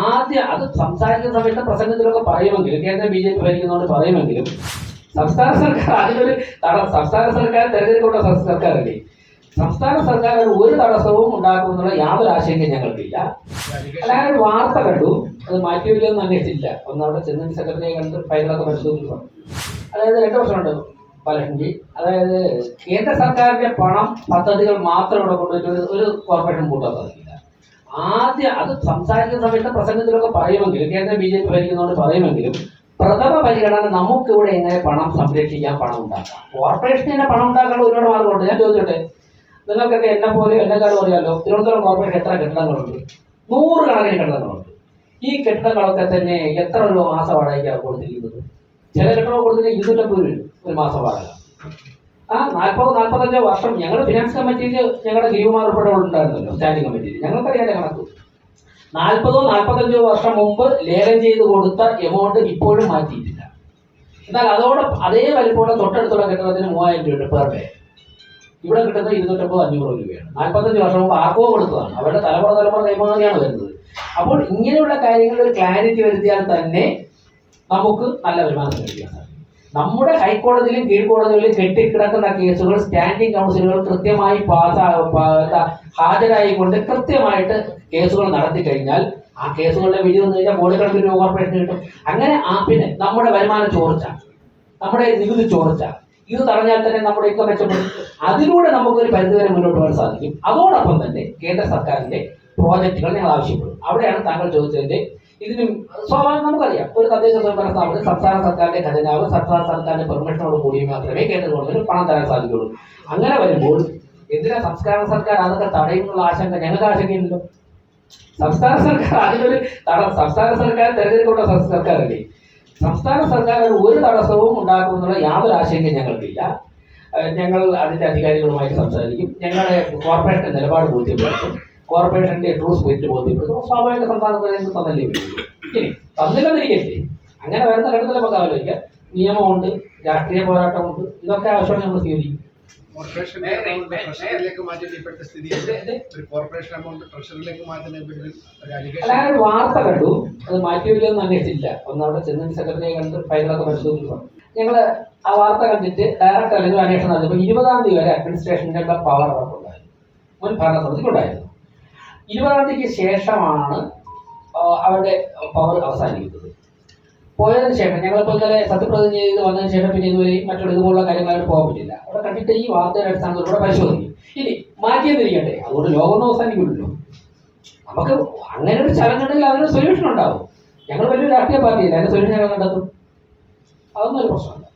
ആദ്യം അത് സംസാരിക്കുന്ന സമയത്ത് പ്രസംഗത്തിലൊക്കെ പറയുമെങ്കിലും കേന്ദ്ര ബി ജെ പി ഭരിക്കുന്നതുകൊണ്ട് പറയുമെങ്കിലും സംസ്ഥാന സർക്കാർ അതിനൊരു സംസ്ഥാന സർക്കാർ തെരഞ്ഞെടുക്കപ്പെട്ട സർക്കാരല്ലേ? സംസ്ഥാന സർക്കാർ ഒരു തടസ്സവും ഉണ്ടാക്കുമെന്നുള്ള യാതൊരു ആശങ്കയും ഞങ്ങൾക്കില്ല. അല്ലാതെ ഒരു വാർത്ത കണ്ടു അത് മാറ്റിയില്ലെന്ന് അന്വേഷിച്ചില്ല ഒന്ന് അവിടെ ചെന്ന് സെക്രട്ടറിയെ കണ്ട് ഫയലൊക്കെ പരിശോധിച്ചു. അതായത് രണ്ട് വർഷമുണ്ട് പലഹണ്ടി അതായത് കേന്ദ്ര സർക്കാരിന്റെ പണം പദ്ധതികൾ മാത്രം ഇവിടെ കൊണ്ടുപോയിട്ട് ഒരു കോർപ്പറേഷൻ കൂട്ടാൻ സാധിക്കില്ല. ആദ്യം അത് സംസാരിക്കുന്ന സമയത്ത് പ്രസംഗത്തിലൊക്കെ പറയുമെങ്കിലും കേന്ദ്ര ബി ജെ പി ഭരിക്കുന്നതുകൊണ്ട് പറയുമെങ്കിലും പ്രഥമ പരിഗണന നമുക്കിവിടെ എങ്ങനെ പണം സംരക്ഷിക്കാൻ പണം ഉണ്ടാക്കാം? കോർപ്പറേഷന് പണം ഉണ്ടാക്കാനുള്ള ഒരുപാട് മാർഗമുണ്ട്. ഞാൻ ചോദിച്ചോട്ടെ? നിങ്ങൾക്കൊക്കെ എന്നെ പോലെ എന്നെക്കാളും അറിയാമല്ലോ തിരുവനന്തപുരം കോർപ്പറേഷൻ എത്ര കെട്ടിടങ്ങളുണ്ട്? നൂറുകണക്കിന് കെട്ടിടങ്ങളുണ്ട്. ഈ കെട്ടിടങ്ങളൊക്കെ തന്നെ എത്ര രൂപ മാസ വാടകയ്ക്കാണ് കൊടുത്തിരിക്കുന്നത്? ചില കെട്ടിടങ്ങൾ കൊടുത്തിട്ട് ഇരുന്നൂറ്റമ്പത് രൂപ ഒരു മാസം വാടക ആ നാൽപ്പത് നാൽപ്പത്തഞ്ചോ വർഷം ഞങ്ങളുടെ ഫിനാൻസ് കമ്മിറ്റിയിൽ ഞങ്ങളുടെ ഗിരികുമാർ ഉൾപ്പെടെ ഉണ്ടായിരുന്നല്ലോ സ്റ്റാൻഡിംഗ് കമ്മിറ്റിയിൽ ഞങ്ങൾക്കറിയാതെ കണക്ക്? നാൽപ്പതോ നാൽപ്പത്തഞ്ചോ വർഷം മുമ്പ് ലേലം ചെയ്ത് കൊടുത്ത എമൗണ്ട് ഇപ്പോഴും മാറ്റിയിട്ടില്ല. എന്നാൽ അതോടെ അതേ വലിപ്പമുള്ള തൊട്ടടുത്തുള്ള കെട്ടിടത്തിന് മൂവായിരം രൂപ പെർ ഡേ ഇവിടെ കിട്ടുന്നത് ഇരുന്നൂറ്റമ്പത് അഞ്ഞൂറ് രൂപയാണ്. നാൽപ്പത്തഞ്ച് വർഷം മുമ്പ് ആർക്കോ കൊടുത്തതാണ്. അവരുടെ തലമുറ തലമുറ കൈമാറിയാണ് വരുന്നത്. അപ്പോൾ ഇങ്ങനെയുള്ള കാര്യങ്ങളിൽ ഒരു ക്ലാരിറ്റി വരുത്തിയാൽ തന്നെ നമുക്ക് നല്ല വരുമാനം ലഭിക്കാൻ നമ്മുടെ ഹൈക്കോടതിയിലും കീഴ്ക്കോടതികളിലും കെട്ടിക്കിടക്കുന്ന കേസുകൾ സ്റ്റാൻഡിംഗ് കൗൺസിലുകൾ കൃത്യമായി ഹാജരായി ഹാജരായിക്കൊണ്ട് കൃത്യമായിട്ട് കേസുകൾ നടത്തി കഴിഞ്ഞാൽ ആ കേസുകളുടെ വിധി വന്നു കഴിഞ്ഞാൽ കോടിക്കണക്കിന് രൂപ കിട്ടും. അങ്ങനെ ആ പിന്നെ നമ്മുടെ വരുമാനം ചോർച്ച നമ്മുടെ നികുതി ചോർച്ച ഇത് തടഞ്ഞാൽ തന്നെ നമ്മുടെ ഇക്കം മെച്ചപ്പെടും. അതിലൂടെ നമുക്കൊരു പരിധിവരെ മുന്നോട്ട് പോകാൻ സാധിക്കും. അതോടൊപ്പം തന്നെ കേന്ദ്ര സർക്കാരിന്റെ പ്രോജക്റ്റുകൾ ഞങ്ങൾ ആവശ്യപ്പെടും. അവിടെയാണ് താങ്കൾ ചോദിച്ചതിന്റെ ഇതിനും സ്വാഭാവികം നമുക്കറിയാം. ഒരു തദ്ദേശ സ്വയംഭരണ സ്ഥാപനം സംസ്ഥാന സർക്കാരിന്റെ ഖജനാവ് സംസ്ഥാന സർക്കാരിന്റെ പെർമിഷനോട് കൂടി മാത്രമേ കേന്ദ്ര ഗവൺമെന്റ് പണം തരാൻ സാധിക്കുള്ളൂ. അങ്ങനെ വരുമ്പോൾ എന്തിനാ സംസ്ഥാന സർക്കാർ അതൊക്കെ തടയുന്നുള്ള ആശങ്ക ഞങ്ങൾക്ക് ആശങ്കയില്ലല്ലോ? സംസ്ഥാന സർക്കാർ അതിനൊരു സംസ്ഥാന സർക്കാർ തെരഞ്ഞെടുക്കപ്പെട്ട സർക്കാരല്ലേ? സംസ്ഥാന സർക്കാർ ഒരു തടസ്സവും ഉണ്ടാക്കുമെന്നുള്ള യാതൊരു ആശങ്കയും ഞങ്ങൾക്കില്ല. ഞങ്ങൾ അതിന്റെ അധികാരികളുമായിട്ട് സംസാരിക്കും. ഞങ്ങളുടെ കോർപ്പറേഷന്റെ നിലപാട് ബോധ്യപ്പെടുത്തും. കോർപ്പറേഷന്റെ ട്രൂസ് വെറ്റ് ബോധ്യപ്പെടുത്തും സ്വാഭാവിക സംസ്ഥാനത്തിന് തന്നല്ലേ ഇനി അങ്ങനെ വരുന്ന ഘട്ടത്തിൽ നമുക്ക് ആലോചിക്കാം. നിയമമുണ്ട് രാഷ്ട്രീയ പോരാട്ടമുണ്ട് ഇതൊക്കെ ആവശ്യമാണ് നമ്മൾ സ്വീകരിക്കും. ഒരു വാർത്ത കണ്ടു. അത് മാറ്റിയില്ലെന്ന് അന്വേഷിച്ചില്ല. ഒന്നവിടെ ചെന്ന് സെക്രട്ടറിയെ കണ്ട് ഫയലൊക്കെ പരിശോധിച്ചു ഞങ്ങൾ ആ വാർത്ത കണ്ടിട്ട് ഡയറക്റ്റ് അല്ലെങ്കിൽ അന്വേഷണം നടത്തിയപ്പോൾ ഇരുപതാം തീയതി വരെ അഡ്മിനിസ്ട്രേഷന്റെ പവർ അവർക്കുണ്ടായിരുന്നു മുൻ ഭരണസമിതിക്കുണ്ടായിരുന്നു. ഇരുപതാം ശേഷമാണ് അവരുടെ പവർ അവസാനിക്കുന്നത്. പോയതിനു ശേഷം ഞങ്ങളിപ്പോൾ ഇന്നലെ സത്യപ്രതിജ്ഞ ചെയ്ത് വന്നതിന് ശേഷം പിന്നെ ഇതുവരെ മറ്റുള്ള ഇതുപോലുള്ള കാര്യങ്ങളായിട്ട് പോകാൻ പറ്റില്ല. അവിടെ കണ്ടിട്ട് ഈ വാർത്തയുടെ അടിസ്ഥാനത്തിൽ കൂടെ പരിശോധിക്കും. ഇനി മാറ്റിയെന്നിരിക്കട്ടെ അതുകൊണ്ട് ലോകമൊന്നും അവസാനിക്കില്ലല്ലോ നമുക്ക് അങ്ങനെ ഒരു ചലഞ്ച് ഉണ്ടെങ്കിൽ അതിന് സൊല്യൂഷൻ ഉണ്ടാവും. ഞങ്ങൾ വലിയ രാഷ്ട്രീയ പാർട്ടിയില്ല അതിന് സൊല്യൂഷൻ ഞങ്ങൾ കണ്ടെത്തും. അതൊന്നും ഒരു പ്രശ്നമല്ല.